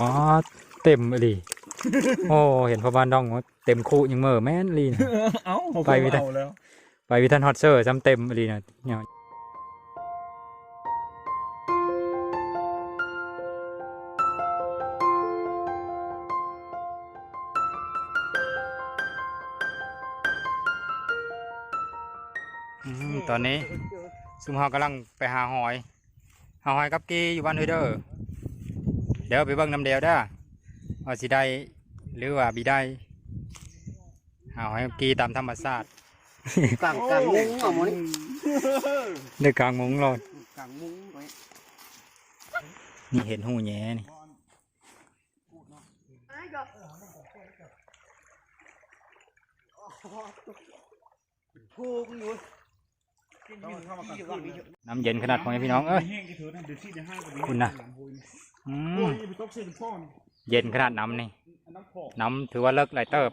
อ๋อเต็มเลย โอ้เห็นพ่อบ้านดองว่าเต็มคู่ยังเหม่อแม่นลีนะ เอ้าไปไม่ได้ เอาแล้ว ไปวิทันฮอตเซอร์ซ้ำเต็มเลยนะเนี่ยอืมตอนนี้ซุมเฮากำลังไปหาหอย หาหอยกับกีอยู่บ้านเฮยเด้อ เดี๋ยวไปเบิ่งน้ำเดียวเด้อว่าสิได้หรือว่าบีได้หาหอยกับกีตามธรรมชาติกลางกลางมุ้งเอาหมดนี่ในกลางมุ้งรอดกลางมุ้งไว้นี่เห็นหูแง่นี่พูกอยู่ต้องเข้ามากันคืนน้ำเย็นขนาดของพี่น้องเอ้ยแห้งกี่เถื่อนเดี๋ยวที่จะห้างกับคุณน่ะ อืโอ้มยไปตกเส้นพ่อนเย็นขนาดน้ำนี่อันน้ำพอกน้ำถือว่าเลิกหลายเติบ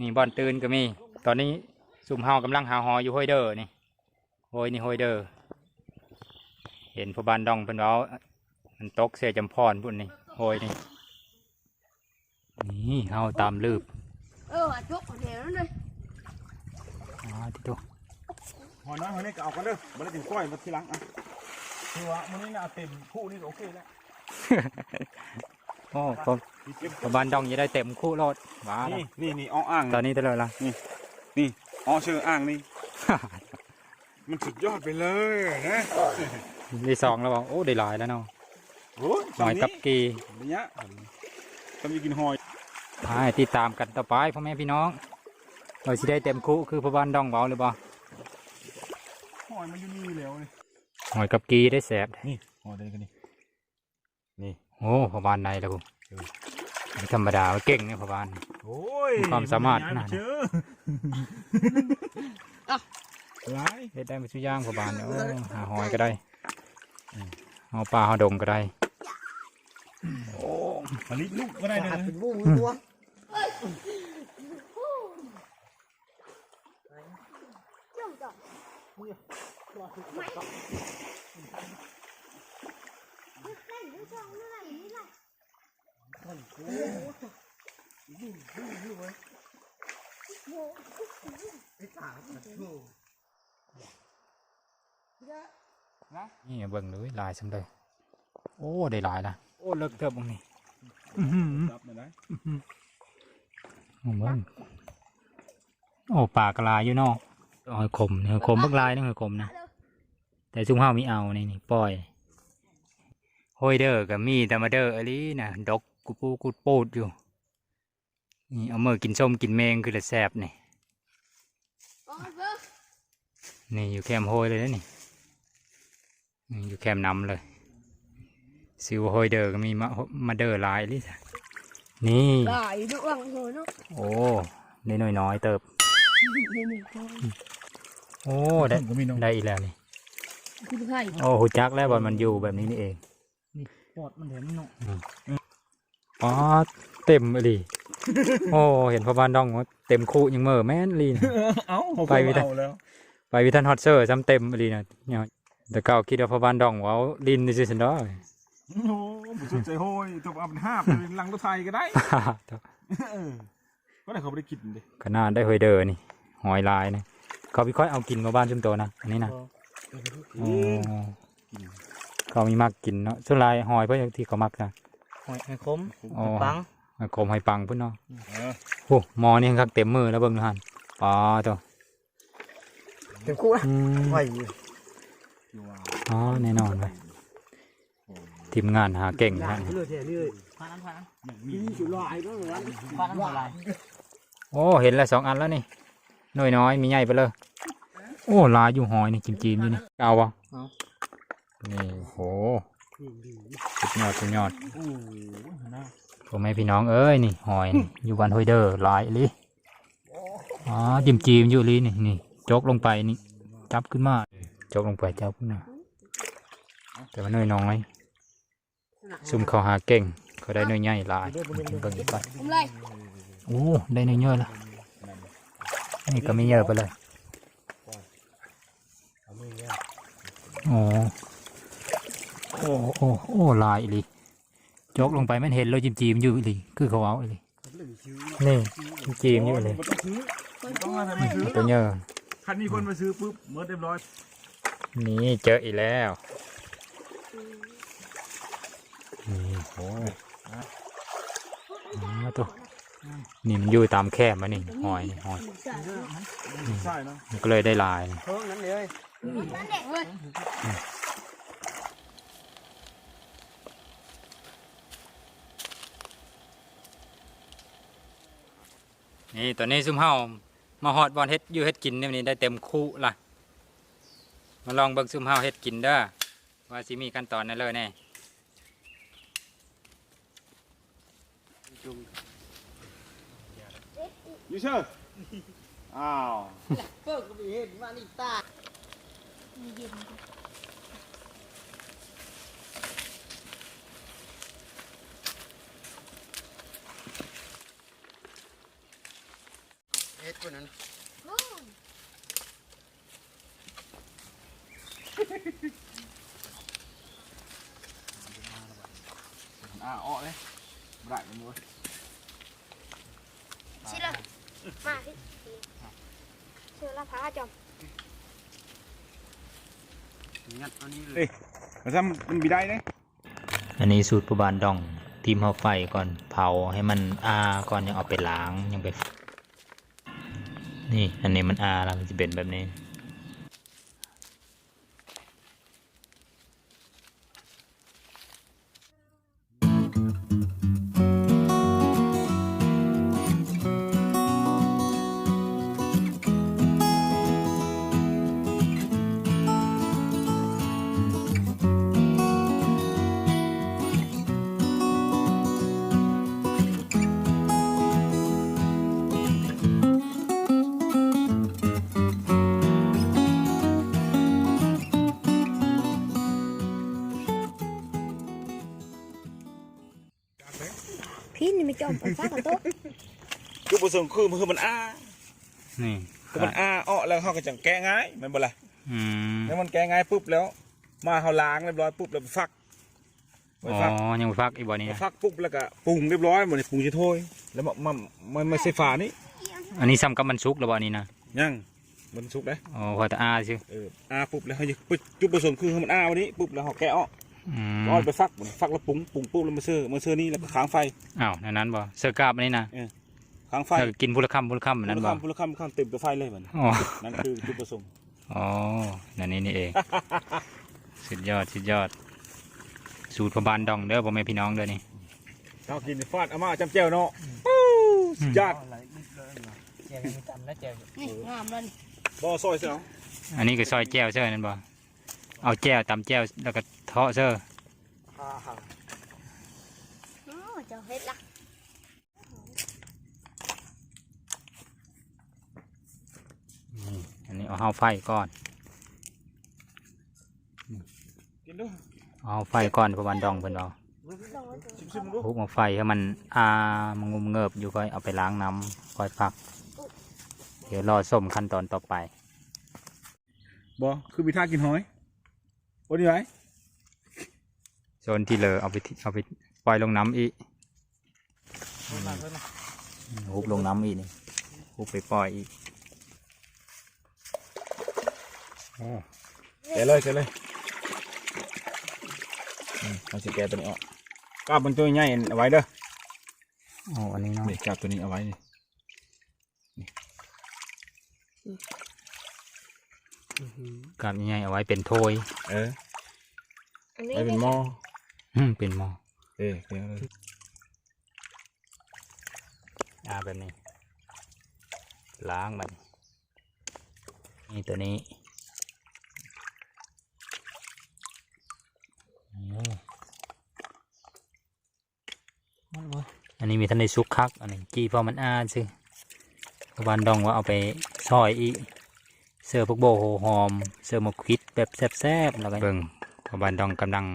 นี่บอลตื่นก็มี ตอนนี้ซุ่มเฮากำลังหาหอยอยู่ห้วยเดอร์นี่ห้วยนี่ห้วยเดอร์เห็นพอบานดองเพิ่นเว้ามันตกเสียจำพรพุ่นนี่ห้วยนี่ นี่เฮาตามลืบ เออจกเดี๋ยวนั่นเลยอ๋อที่ตัวหอยน้อยหอยนี่ก็เอากันเด้อบ่ได้ถึงก้อยมาทีหลังอะคือว่ามื้อนี้น่ะเอาเต็มคู่นี่ก็โอเคแล้ว โอ้พอพอบานดองจะได้เต็มคู่รอดว้าละนี่นี่นี่อ้ออ่างตอนนี้เท่าไหร่ละอ้อชื่ออ่างนี่มันสุดยอดไปเลยนะได้สองแล้วบอกโอ้ได้หลายแล้วเนาะโอ้ยหอยกับกีระยะต้องมีกินหอยให้ติดตามกันต่อไปพ่อแม่พี่น้องเราสิได้เต็มคู่คือพอบานดองเบาหรือเปล่าหอยมันอยู่นี่แล้วนี่หอยกับกีได้แสบนี่หอยตัวนี้กันนี่ โอ้พอบานในแล้วกูไม่ธรรมดาเก่งเนี่ยพอบาน โอ้ยมีความสามารถขนาดนั้นเจอหลายเฮ็ดได้มาชุย่างพอบานเนี่ยโอ้หาหอยก็ได้เอาปลาเอาดงก็ได้โอ้ผลิตลูกก็ได้เลยหัดนะเป็นมุ้งตัวจ้องจ้องไม่เล่ นด้วยจ้องนี่แหละนี่แหละไอ้สาวมันโง่นี่เบิ่งเลยลายสำเลยโอ้ ได้หลายละโอ้ เลิกเติบตรงนี้อื้อหือจับมาได้โอ้เบิ่งโอ้ปลากระลายอยู่เนอกหอยขมเนี่ยหอยขมเบิ่งลายนี่หอยขมนะ แต่ซุ่มห้ามีเอานี่นี่ปล่อย โฮยเดอร์กับมีแต่มาเดอร์อะไรนะดอกกูปูกูปูดอยู่นี่เอามือกินส้มกินแมงคือละแสบนี่อ๋อเบ้อนี่อยู่แคมป์โฮยเลยนะนี่นี่อยู่แคมป์นำเลยซิวโฮยเดอร์ก็มีมามาเดอร์หลายลิซ่ะนี่ได้ดูว่างโหเนาะโอ้ได้น้อยน้อยๆเติบนี่นี่ก็โอ้ได้ก็มีน้องได้อีกแล้วนี่คือไข่โอ้หูจักแล้วบอลมันอยู่แบบนี้นี่เอง ปอดมันแถมเนาะอ๋อเต็มเลยโอ้เห็นพ่อบ้านดองว่าเต็มคู่ยังเหม่อแม่นลีนะเอ้าไปไม่ได้เอาแล้วไปวิทันฮอตเซอร์ซ้ำเต็มเลยนะเนี่ยแต่เก่าคิดว่าพ่อบ้านดองว่าเอาลินนี่สิสันดอโอ้โหบุษใจโห้ยตัวเอาเป็นห้าเป็นลังรถไทยก็ได้เออก็ได้เขาไม่ได้กินดิขนาดได้หอยเดอนี่หอยลายนะเขาพี่ค่อยเอากินมาบ้านชุมโตนะอันนี้นะโอ้ เขามีมากกินเนาะส่วนลายหอยเพื่อที่เขามักนะหอยไอ้คมอ๋อปังหอยขมหอยปังพุ่นเนาะเออโอ้หมอนี่คักเต็มมือแล้วเบิ่งนะฮันปอตัวเป็นคู่นะอืมหอยอยู่ว่าอ๋อแน่นอนเลยทีมงานหาเก่งนะเรื่อยๆเรื่อยผ่านผ่านอย่างมีมีสุดลายก็เหมือนผ่านอะไรโอ้เห็นแล้วสองอันแล้วนี่น้อยน้อยๆมีใหญ่ไปเลย โอ้ลายอยู่หอยนี่จิมจีมๆอยู่นี่เอาวะ นี่โหสุดยอดสุดยอดโอ้โหนะพ่อแม่พี่น้องเอ้ยนี่หอยนี่อยู่วันฮอยเดอร์ลายลิอ๋อจิมจีมอยู่ลินี่นี่จกลงไปนี่ จับขึ้นมาจกลงไปจับขึ้นมาแต่ว่าน้อยน้อยซุ่มเขาหาเก่งเขาได้น้อยใหญ่หลายเบิ่งไปโอ้ได้น้อเยอะล้วนี่ก็ไม่เยอะไปเลยโอ้ โอ้โอ้โอ้ลายอีหลีจกลงไปมันเห็นเลยจิมจีมๆอยู่เลยคือเขาเอาเลยนี่จีมๆอยู่เลยบ่ต้องซื้อมันต้อพูงดอะไรไม่มาซื้อตัวเยอะคันมีคนมาซื้อปุ๊บเมื่อเรียบร้อย นี่เจออีกแล้วนี่โอ้ยอ๋อตัวนี่มันอยู่ตามแคบมานี่หอยนี่หอยใช่เนาะมันก็เลยได้ลายนี่เพิ่งนั้นเลย นั่นเด็กเว้ยนี่ตัวนี้ซุ่มเฮามาฮอดบอลเฮ็ดอยู่เฮ็ดกินเนี่ยวันนี้ได้เต็มคู่ละมาลองเบิ่งซุ่มเฮาเฮ็ดกินเด้อว่าสิมีขั้นตอนนั่นเลยแน่ยูเชอร์อ้าวเพิ่งก็มีเห็นว่านี่ตามีเย็น เฮ็ดคนนั้นอ่าอ้อเลยบ่ได้มันด้วยชิละมาพี่เชื่อละพาจอมงัดอันนี้เลยแต่ถ้ามันบีได้เนี่ยอันนี้สูตรประบานดองทีมเฮาไฟก่อนเผาให้มันอาก่อนยังเอาไปล้างยังไป นี่อันนี้มันอาแล้วมันจะเป็นแบบนี้ ไม่จอมไปฟ้ากับโต๊ะจุดประสงค์คือมันคือมันอ้านี่คือมันอ้าอ้อแล้วเขาก็จังแก้ง่ายมันบ่ละอืมแล้วมันแก้ง่ายปุ๊บแล้ว มาเขาล้างเรียบร้อยปุ๊บแล้วฟักอ๋อยังไปฟักอีกบ่นี่ฟักปุ๊บแล้วก็ปรุงเรียบร้อยหมดเลยปรุงจะโทยแล้วมันมันมันไม่ใช่ฝานี่อันนี้ซ้ำกับมันสุกแล้วบ่นี่นะยังมันสุกได้อ๋อพอแต่อาซิเอออาปุ๊บแล้วเขาจะจุดประสงค์คือมันอาวันนี้ปุ๊บแล้วเขาแกะอ้ออื มอ้อไปฟักหมดฟักแล้วปรุงปรุงปุ๊บแล้วมาเชื่อมาเชื่อนี่แล้วก็ค้างไฟอ้าวในนั้นบ่เสื้อกราบอันนี้นะค้างไฟแล้วก็กินพุละคำพุละคำอันนั้นบ่พุละคำพุละคำเต็มตัวไฟเลยมันอ๋อนั่นคือจุดประสงค์อ๋อนั่นนี่นี่เองสุดยอดสุดยอด สูตรประบานดองเด้อพ่อแม่พี่น้องเด้อนี่เขากินฟาดอาม่าจำเจ้าเนาะสุดยอดอะไรนิดเลยนะแจกมีตำแล้วแจกนี่งามมันบ่อซอยเสียวอันนี้ก็ซอยแจ้วเสื้อนั่นบ่เอาแจ้วตำแจ้วแล้วก็ เทาะเสื้อฮ่าฮ่าอ๋อเจ้าเฮ็ดละนี่อันนี้เอาเฮาไฟก่อนกินด้วยเอาไฟก่อนประบานดองเพิ่นเอาชิมชิมๆดูพุกมาไฟให้มันอามันงุมเงิบอยู่ก็เอาไปล้างน้ำคอยพัก เดี๋ยวรอส้มขั้นตอนต่อไปบ่คือมีท่ากินหอยโอ้นี่ไหม โซนที่เหลอเอาไปที่เอาไปปล่อยลงน้ำอีกเพิ่มมาเพิ่มมาฮุบลงน้ำอีกนี่ฮุบไปปล่อยอีกโอ้แกะเลยแกะเลยอืมเอาสิแกะตัวนี้ออกกาบมันตัวใหญ่เอาไว้เด้อโอ้อันนี้เนาะนี่กาบตัวนี้เอาไว้นี่กาบใหญ่ๆเอาไว้เป็นโทยเอออันนี้ไว้เป็นหม้อ อืมเป็นหม้อเออแกะเลยอ่าแบบนี้ ล้างมัน นี่ตัวนี้โอ้อันนี้มีท่านในซุกคัก อันนี้จีพอมันอ่านสิพบานดองว่าเอาไปซอยอีกเสือพวกโบโหหอม เสือหมกควิดแบบแซ่บๆแล้วก็เบิ่งพบานดองกำลัง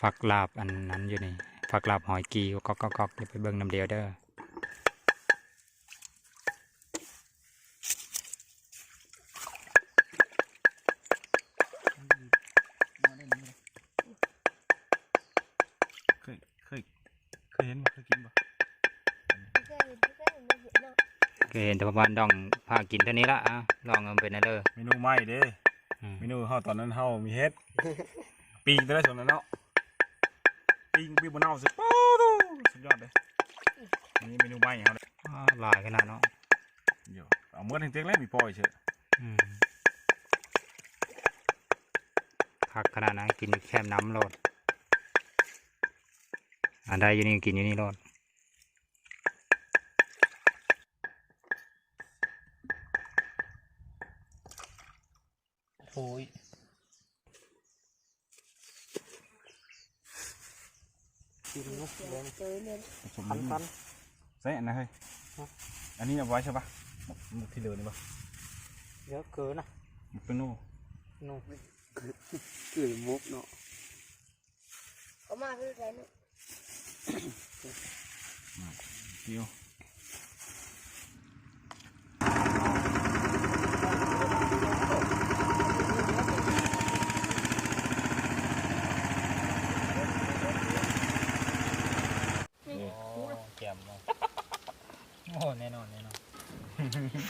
ฟักลาบอันนั้นอยู่นี่ฟักลาบหอยกีก็ก็ก็อย่าไปเบิ่งน้ำเดียวเด้อเห็นบ่เคยกินบ่เคยเห็นเคยเห็นมันเห็นเนาะเคยเห็นแต่ว่าบ้านดองพากินเท่านี้ละอะลองเอาเป็นนะเด้อเมนูใหม่เด้อืมเมนูเฮาตอนนั้นเฮามีเฮ็ดปิ้งแต่ละส่วนนั้นเนาะ ปิ้งปิ้งบนเน่าสุดป๊าดสุดยอดเลยนี่เมนูใหม่เฮาเลยอ้าหลายขนาดเนาะเดี๋ยวเอาเมื่อถึงเต็งแล้วมีปล่อยเชอะอืมคักขนาดนั้นกินแค่น้ำโลดอันใดอยู่นี่กินอยู่นี่โลด โอ้ยกินลูก เลยเจอเลยผสมพันนิดพันึนงใส่อันนะเฮ้ยอันนี้เอาไว้ใช่ปะหมกที่เหลือนี่ปะเยอะเกินนะหมกเป็นโน่นู่นคือมุกเนาะก็มาเป็นไรเนาะเดียว แจ่มโอ้แน่นอนแน่นอน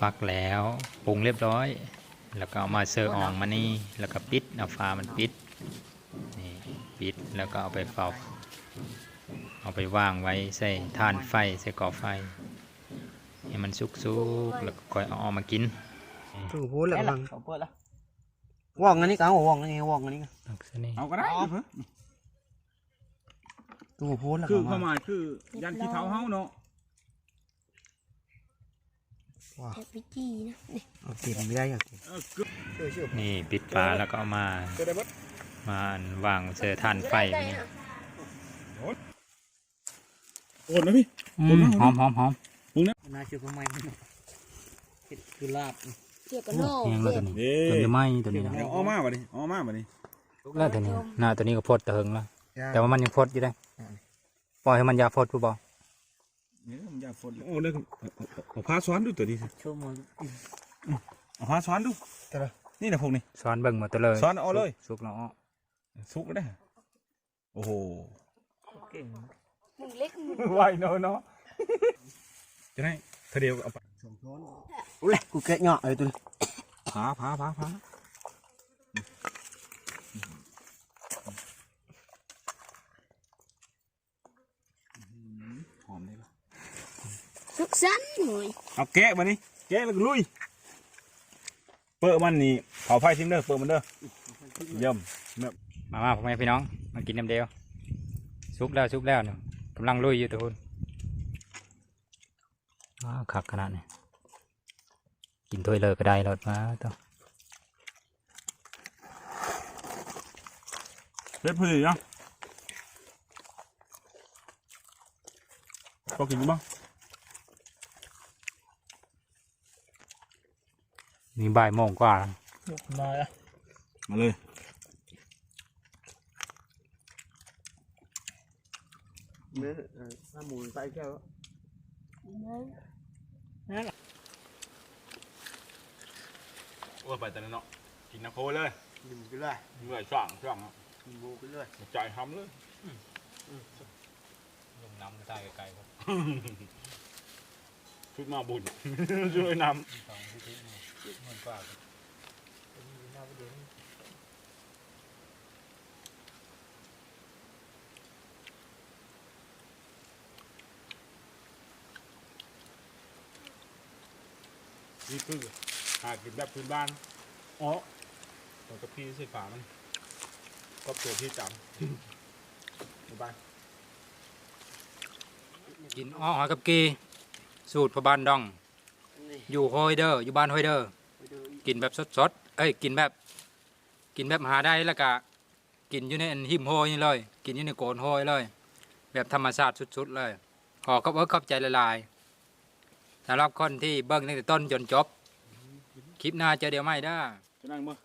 ฟักแล้วปรุงเรียบร้อย แล้วก็เอามาเสิร์ฟอ่องมานี่ แล้วก็ปิดเอาฟ้ามันปิดนี่ปิดแล้วก็เอาไปเฝ้าเอาไปวางไว้ใส่ถ่านไฟใส่ก่อไฟให้มันสุกๆแล้วก็ค่อยเอาออกมากินถูกพูดแล้วมั้งเขาเปิดละว่องอันนี้กันว่องอันนี้ว่องอันนี้กันตักซะนี่เอาก็ได้เพิ่นถูกพูดแล้วคือกัความหมายคือยันขี้เท้าเฮาเนาะ แอบพิจีนะนี่เอากินไม่ได้อยากกินเออคือเชื่อเชื่อนี่ปิดฝาแล้วก็เอามาเกิดได้เบิดมาวางเสิร์ฟถ่านไฟได้นี่อะโอนนะพี่อืมหอมหอมหอมน่าเชื่อเขาไม่คือลาบเกี่ยวกับโลกแห้งแล้วตัวนี้เด้ตัวนี้ไหมตัวนี้นะเดี๋ยวเอามาบัดนี้เอามาบัดนี้แล้วตัวนี้หน้าตัวนี้ก็พดตะเหิงแล้วแต่ว่ามันยังพดอยู่ได้ ปล่อยให้มันอยาพดผู้บอ เนี่ยมันอยากฝนโอ้เลยเอาผ้าซ้อนดูตัวนี้สิชั่วโมงเอาผ้าซ้อนดูแต่ละนี่นะพวกนี้ซ้อนเบิ่งหมดตัวเลยซ้อนเอาเลยสุกแล้วอ้อสุกแล้วได้โอ้โหเก่งมึงเล็กมึงไหวเนาะเนาะจะได้เธอเดียวเอาไปอุ้ยกูแกะเงาะเลยตัวนี้ผาผาผาผาหอมเลยปะ สุกสันต์หน่อยเอาแกะมานี่แกะแล้วก็ลุย เปิดมันนี่เผาไฟทิ้งเด้อเปิดมันเด้อเยี่ยมเนี่ยมามาพ่อแม่พี่น้องมากินน้ำเดียวสุกแล้วสุกแล้วเนี่ยกำลังลุยอยู่ตัวคุณว้าวคักขนาดนี้กินถ้วยเลยก็ได้รถมาตัวเล็ดพื้นเนาะพอกินบ้าง มีบ่ายโมงกว่าแล้วมาละมาเลยเนื้อน้ำหมูใส่แก้วโอ้ยไปแต่เนาะกินน้ำโคเลยดื่มไปเลยเหนื่อยช่างช่างกินหมูไปเลยใจทำเลยลงน้ำใต้ไกลๆครับ ชุดมาบุญช่วยนสองที่ที่นี่มันกว่าำนี่คือหากินแบบพื้นบ้าน อ๋อตัวกระพี่ใส่ฝามันก็ตัวที่จำบ๊ายบาย กินอ้อหอยกับกี สูตรพระบานดองนี่อยู่โฮยเดอร์อยู่บ้านโฮยเดอร์ไปดูอีกกินแบบสดๆเอ้ยกินแบบ กินแบบหาได้แล้วก็กินอยู่ในอันหิมโฮยนี่เลย กินอยู่ในโกนโฮยเลย แบบธรรมชาติสุดๆเลยขอขอบเอิกขอบใจละลายๆสำหรับคนที่เบิ้งตั้งแต่ต้นจนจบ คลิปหน้าเจอเดียวไม่ได้อจะนั่งมั้ย